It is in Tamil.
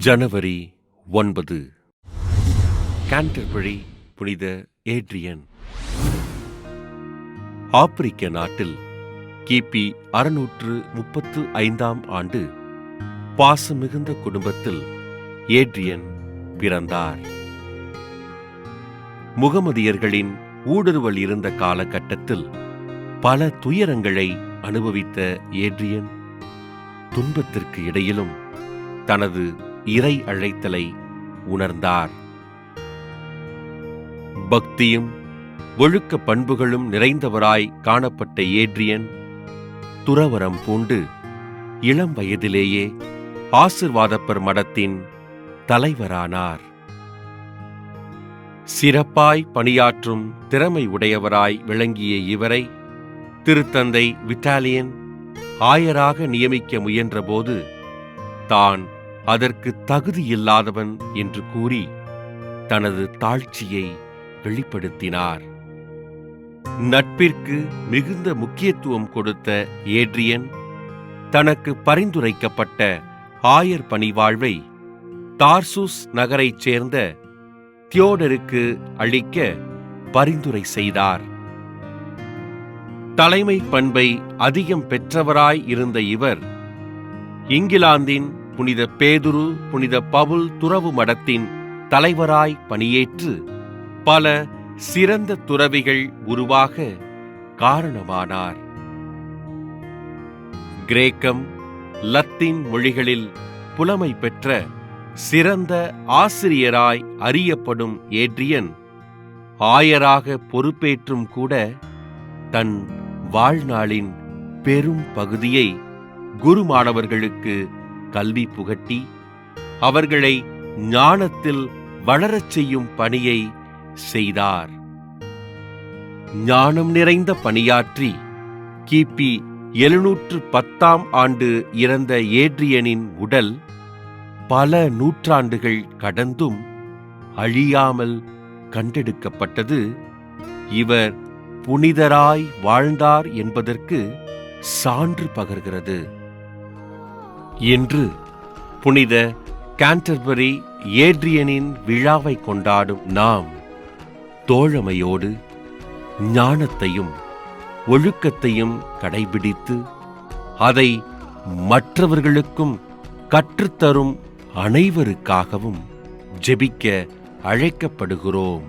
ஜனவரி ஒன்பது. கேண்டர்பரி புனித ஏட்ரியன். ஆப்பிரிக்க நாட்டில் கிபி அறுநூற்று முப்பத்து ஐந்தாம் ஆண்டு பாசமிகுந்த குடும்பத்தில் ஏட்ரியன் பிறந்தார். முகமதியர்களின் ஊடுருவல் இருந்த காலகட்டத்தில் பல துயரங்களை அனுபவித்த ஏட்ரியன் துன்பத்திற்கு இடையிலும் தனது இறை அழைத்தலை உணர்ந்தார். பக்தியும் ஒழுக்க பண்புகளும் நிறைந்தவராய் காணப்பட்ட ஏட்ரியன் துறவரம் பூண்டு இளம் வயதிலேயே ஆசிர்வாதப்பர் மடத்தின் தலைவரானார். சிறப்பாய் பணியாற்றும் திறமை உடையவராய் விளங்கிய இவரை திருத்தந்தை விட்டாலியன் ஆயராக நியமிக்க முயன்றபோது தான் அதற்கு தகுதியில்லாதவன் என்று கூறி தனது தாழ்ச்சியை வெளிப்படுத்தினார். நட்பிற்கு மிகுந்த முக்கியத்துவம் கொடுத்த ஏட்ரியன் தனக்கு பரிந்துரைக்கப்பட்ட ஆயர் பணிவாழ்வை தார்சூஸ் நகரைச் சேர்ந்த தியோடருக்கு அளிக்க பரிந்துரை செய்தார். தலைமை பண்பை அதிகம் பெற்றவராய் இருந்த இவர் இங்கிலாந்தின் புனித பேதுரு புனித பவுல் துறவு மடத்தின் தலைவராய் பணியேற்று பல சிறந்த துறவிகள் உருவாக காரணமானார். கிரேக்கம் லத்தீன் மொழிகளில் புலமை பெற்ற சிறந்த ஆசிரியராய் அறியப்படும் ஏட்ரியன் ஆயராக பொறுப்பேற்றும் கூட தன் வாழ்நாளின் பெரும் பகுதியை குருமானவர்களுக்கு கல்வி புகட்டி அவர்களை ஞானத்தில் வளரச் செய்யும் பணியை செய்தார். ஞானம் நிறைந்த பணியாற்றி கிபி எழுநூற்று பத்தாம் ஆண்டு இறந்த ஏட்ரியனின் உடல் பல நூற்றாண்டுகள் கடந்தும் அழியாமல் கண்டெடுக்கப்பட்டது. இவர் புனிதராய் வாழ்ந்தார் என்பதற்கு சான்று பகர்கிறது. இன்று புனித கேண்டர்பரி ஏட்ரியனின் விழாவை கொண்டாடும் நாம் தோழமையோடு ஞானத்தையும் ஒழுக்கத்தையும் கடைபிடித்து அதை மற்றவர்களுக்கும் கற்றுத்தரும் அனைவருக்காகவும் ஜெபிக்க அழைக்கப்படுகிறோம்.